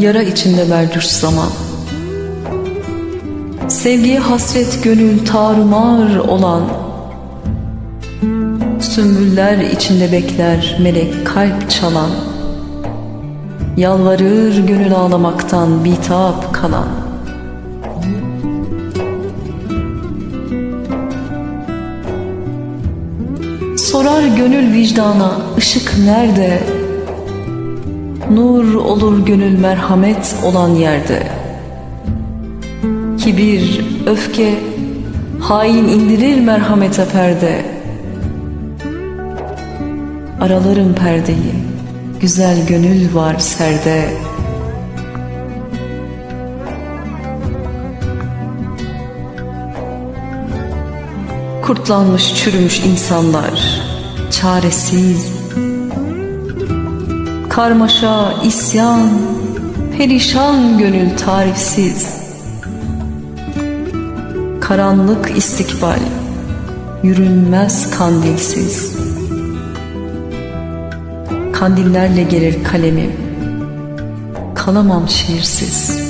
yara içinde berdüş zaman. Sevgiye hasret gönül tarumar olan, Sümbüller içinde bekler melek kalp çalan, Yalvarır gönül ağlamaktan bitap kalan. Sorar gönül vicdana ışık nerede? Nur olur gönül merhamet olan yerde. Kibir, öfke, hain indirir merhamete perde. Aralarım perdeyi, güzel gönül var serde. Kurtlanmış çürümüş insanlar, çaresiz. Karmaşa, isyan, perişan gönül tarifsiz. Karanlık istikbal, yürünmez kandilsiz. Kandillerle gelir kalemim, kalamam şiirsiz.''